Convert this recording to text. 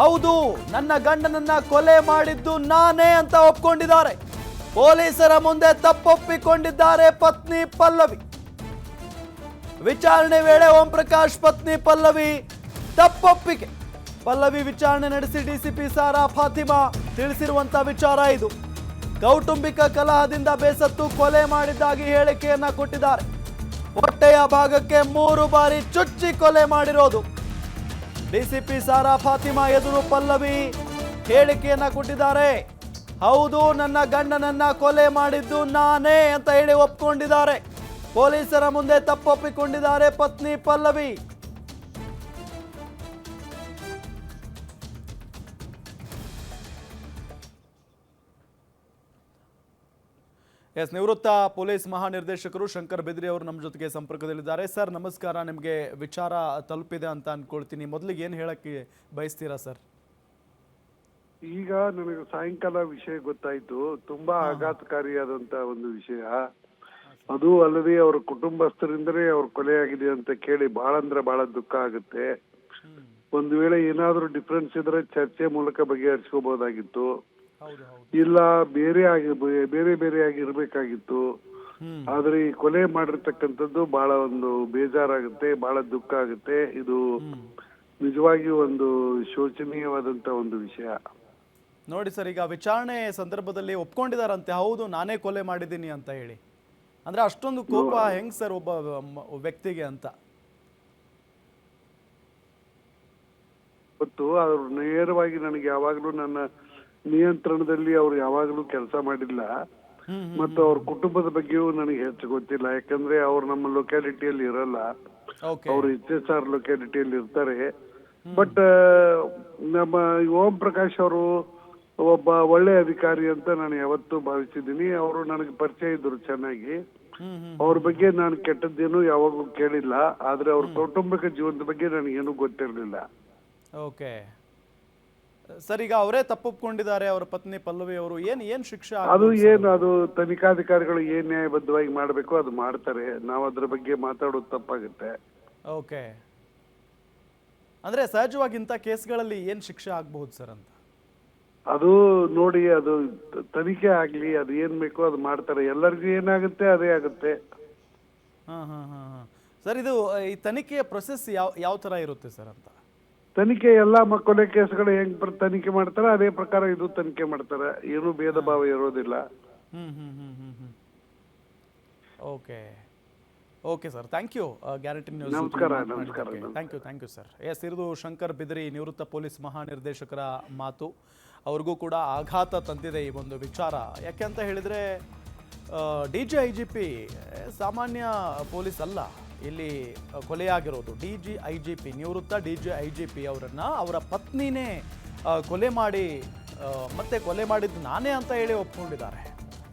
ಹೌದು, ನನ್ನ ಗಂಡನನ್ನ ಕೊಲೆ ಮಾಡಿದ್ದು ನಾನೇ ಅಂತ ಒಪ್ಕೊಂಡಿದ್ದಾರೆ. ಪೊಲೀಸರ ಮುಂದೆ ತಪ್ಪೊಪ್ಪಿಕೊಂಡಿದ್ದಾರೆ ಪತ್ನಿ ಪಲ್ಲವಿ. ವಿಚಾರಣೆ ವೇಳೆ ಓಂ ಪ್ರಕಾಶ್ ಪತ್ನಿ ಪಲ್ಲವಿ ತಪ್ಪೊಪ್ಪಿಗೆ. ಪಲ್ಲವಿ ವಿಚಾರಣೆ ನಡೆಸಿ ಡಿಸಿಪಿ ಸಾರಾ ಫಾತಿಮಾ ತಿಳಿಸಿರುವಂತ ವಿಚಾರ ಇದು. ಕೌಟುಂಬಿಕ ಕಲಹದಿಂದ ಬೇಸತ್ತು ಕೊಲೆ ಮಾಡಿದ್ದಾಗಿ ಹೇಳಿಕೆಯನ್ನ ಕೊಟ್ಟಿದ್ದಾರೆ. ಹೊಟ್ಟೆಯ ಭಾಗಕ್ಕೆ ಮೂರು ಬಾರಿ ಚುಚ್ಚಿ ಕೊಲೆ ಮಾಡಿರೋದು. ಡಿಸಿಪಿ ಸಾರಾ ಫಾತಿಮಾ ಎದುರು ಪಲ್ಲವಿ ಹೇಳಿಕೆಯನ್ನ ಕೊಟ್ಟಿದ್ದಾರೆ. ಹೌದು, ನನ್ನ ಗಂಡನನ್ನ ಕೊಲೆ ಮಾಡಿದ್ದು ನಾನೇ ಅಂತ ಹೇಳಿ ಒಪ್ಕೊಂಡಿದ್ದಾರೆ. ಪೊಲೀಸರ ಮುಂದೆ ತಪ್ಪೊಪ್ಪಿಕೊಂಡಿದ್ದಾರೆ ಪತ್ನಿ ಪಲ್ಲವಿ. ಎಸ್ ನಿವೃತ್ತ ಪೊಲೀಸ್ ಮಹಾನಿರ್ದೇಶಕರು ಶಂಕರ್ ಬೆದ್ರಿ ಅವರು ನಮ್ಮ ಜೊತೆಗೆ ಸಂಪರ್ಕದಲ್ಲಿದ್ದಾರೆ. ಸರ್ ನಮಸ್ಕಾರ. ನಿಮಗೆ ವಿಚಾರ ತಲುಪಿದೆ ಅಂತ ಅನ್ಕೊಳ್ತೀನಿ. ಮೊದಲಿಗೆ ಏನು ಹೇಳಕ್ಕೆ ಬಯಸ್ತೀರಾ ಸರ್? ಈಗ ನನಗೆ ಸಾಯಂಕಾಲ ವಿಷಯ ಗೊತ್ತಾಯ್ತು. ತುಂಬಾ ಆಘಾತಕಾರಿಯಾದಂತ ಒಂದು ವಿಷಯ. ಅದು ಅಲ್ಲದೆ ಅವರ ಕುಟುಂಬಸ್ಥರಿಂದಲೇ ಅವ್ರ ಕೊಲೆಯಾಗಿದೆ ಅಂತ ಕೇಳಿ ಬಹಳ ಅಂದ್ರೆ ಬಹಳ ದುಃಖ ಆಗುತ್ತೆ. ಒಂದು ವೇಳೆ ಏನಾದ್ರೂ ಡಿಫ್ರೆನ್ಸ್ ಇದ್ರೆ ಚರ್ಚೆ ಮೂಲಕ ಬಗೆಹರಿಸ್ಕೋಬಹುದಾಗಿತ್ತು ಹೌದು ಹೌದು ಇಲ್ಲ ಬೇರೆ ಆಗಿ ಬೇರೆ ಬೇರೆ ಆಗಿ ಇರ್ಬೇಕಾಗಿತ್ತು. ಆದ್ರೆ ಈ ಕೊಲೆ ಮಾಡಿರ್ತಕ್ಕಂಥದ್ದು ಬಹಳ ಒಂದು ಬೇಜಾರಾಗುತ್ತೆ ಬಹಳ ದುಃಖ ಆಗುತ್ತೆ. ಇದು ನಿಜವಾಗಿ ನಿಜವಾಗಿಯೂ ಒಂದು ಶೋಚನೀಯವಾದಂತ ಒಂದು ವಿಷಯ. ನೋಡಿ ಸರ್ ಈಗ ವಿಚಾರಣೆ ಸಂದರ್ಭದಲ್ಲಿ ಒಪ್ಕೊಂಡಿದಾರಂತೆ ಹೌದು ನಾನೇ ಕೊಲೆ ಮಾಡಿದ್ದೀನಿ ಅಂತ ಹೇಳಿ. ಅಂದ್ರೆ ಅಷ್ಟೊಂದು ಕೋಪ ಹೆಂಗ್ ಸರ್ ಒಬ್ಬ ವ್ಯಕ್ತಿಗೆ ಅಂತ? ಗೊತ್ತು ಅವ್ರು ನೇರವಾಗಿ ನನಗೆ ಯಾವಾಗ್ಲೂ ನನ್ನ ನಿಯಂತ್ರಣದಲ್ಲಿ ಅವ್ರು ಯಾವಾಗ್ಲೂ ಕೆಲಸ ಮಾಡಿಲ್ಲ. ಮತ್ತ ಅವ್ರ ಕುಟುಂಬದ ಬಗ್ಗೆಯೂ ನನಗೆ ಹೆಚ್ಚು ಗೊತ್ತಿಲ್ಲ. ಯಾಕಂದ್ರೆ ಅವ್ರು ನಮ್ಮ ಲೊಕ್ಯಾಲಿಟಿಯಲ್ಲಿ ಇರಲ್ಲ. ಅವ್ರು ಎಚ್ ಆರ್ ಲೊಕ್ಯಾಲಿಟಿಯಲ್ಲಿ ಇರ್ತಾರೆ. ಬಟ್ ನಮ್ಮ ಓಂ ಪ್ರಕಾಶ್ ಅವರು ಒಬ್ಬ ಒಳ್ಳೆ ಅಧಿಕಾರಿ ಅಂತ ನಾನು ಯಾವತ್ತೂ ಭಾವಿಸಿದ್ದೀನಿ. ಅವರು ನನಗೆ ಪರಿಚಯ ಇದ್ರು ಚೆನ್ನಾಗಿ. ಅವ್ರ ಬಗ್ಗೆ ನಾನು ಕೆಟ್ಟದ್ದೇನು ಯಾವಾಗೂ ಕೇಳಿಲ್ಲ. ಆದ್ರೆ ಅವ್ರ ಕೌಟುಂಬಿಕ ಜೀವನದ ಬಗ್ಗೆ ನನಗೇನು ಗೊತ್ತಿರಲಿಲ್ಲ. ಓಕೆ ಸರ್ ಈಗ ಅವರೇ ತಪ್ಪೊಪ್ಕೊಂಡಿದ್ದಾರೆ ಅವರ ಪತ್ನಿ ಪಲ್ಲವಿ ಅವರು. ಏನ್ ಏನ್ ಶಿಕ್ಷೆ ಅದು ಆಗ್ಬೋದು ಏನು ಅದು ತನಿಖಾಧಿಕಾರಿಗಳು ಏನ್ ನ್ಯಾಯಬದ್ಧವಾಗಿ ಮಾಡಬೇಕು ಅದು ಮಾಡ್ತಾರೆ. ನಾವು ಅದ್ರ ಬಗ್ಗೆ ಮಾತಾಡೋದು ತಪ್ಪಾಗುತ್ತೆ. ಓಕೆ. ಅಂದ್ರೆ ಸಹಜವಾಗಿ ಇಂಥ ಕೇಸ್ಗಳಲ್ಲಿ ಏನ್ ಶಿಕ್ಷೆ ಆಗ್ಬಹುದು ಸರ್ ಅಂತ? ಅದು ನೋಡಿ ಅದು ತ- ತನಿಖೆ ಆಗ್ಲಿ ಅದು ಏನ್ ಬೇಕೋ ಅದು ಮಾಡ್ತಾರೆ. ಎಲ್ಲರಿಗೂ ಏನಾಗುತ್ತೆ ಅದೇ ಆಗುತ್ತೆ. ಹಾ ಹಾ ಹಾ ಹಾ. ಸರ್ ಇದು ಆ, ಈ ತನಿಖೆಯ ಪ್ರೊಸೆಸ್ ಯಾವ ಯಾವ ತರ ಇರುತ್ತೆ ಸರ್ ಅಂತ? ತನಿಖೆ ಎಲ್ಲಾ ಮಕ್ಕಳ ಕೇಸ್ಗಳು ಹೆಂಗ್ ಪ್ರ- ತನಿಖೆ ಮಾಡ್ತಾರ ಅದೇ ಪ್ರಕಾರ ಇದು ತನಿಖೆ ಮಾಡ್ತಾರ. ಏನು ಭೇದ ಭಾವ ಇರೋದಿಲ್ಲ. Okay. Okay sir thank you. Guarantee news ನಮಸ್ಕಾರ, ನಮಸ್ಕಾರ, thank you thank you sir. Yes ಇರುದು ಶಂಕರ್ ಬಿದ್ರಿ ನಿವೃತ್ತ ಪೊಲೀಸ್ ಮಹಾನಿರ್ದೇಶಕರ ಮಾತು. ಅವ್ರಿಗೂ ಕೂಡ ಆಘಾತ ತಂದಿದೆ ಈ ಒಂದು ವಿಚಾರ. ಯಾಕೆ ಅಂತ ಹೇಳಿದರೆ D G I G P ಸಾಮಾನ್ಯ ಪೊಲೀಸ್ ಅಲ್ಲ. ಇಲ್ಲಿ ಕೊಲೆಯಾಗಿರೋದು. D G I G P, ನಿವೃತ್ತ D G I G P ಅವರನ್ನು ಅವರ ಪತ್ನಿನೇ ಕೊಲೆ ಮಾಡಿ ಮತ್ತೆ ಕೊಲೆ ಮಾಡಿದ್ದು ನಾನೇ ಅಂತ ಹೇಳಿ ಒಪ್ಕೊಂಡಿದ್ದಾರೆ.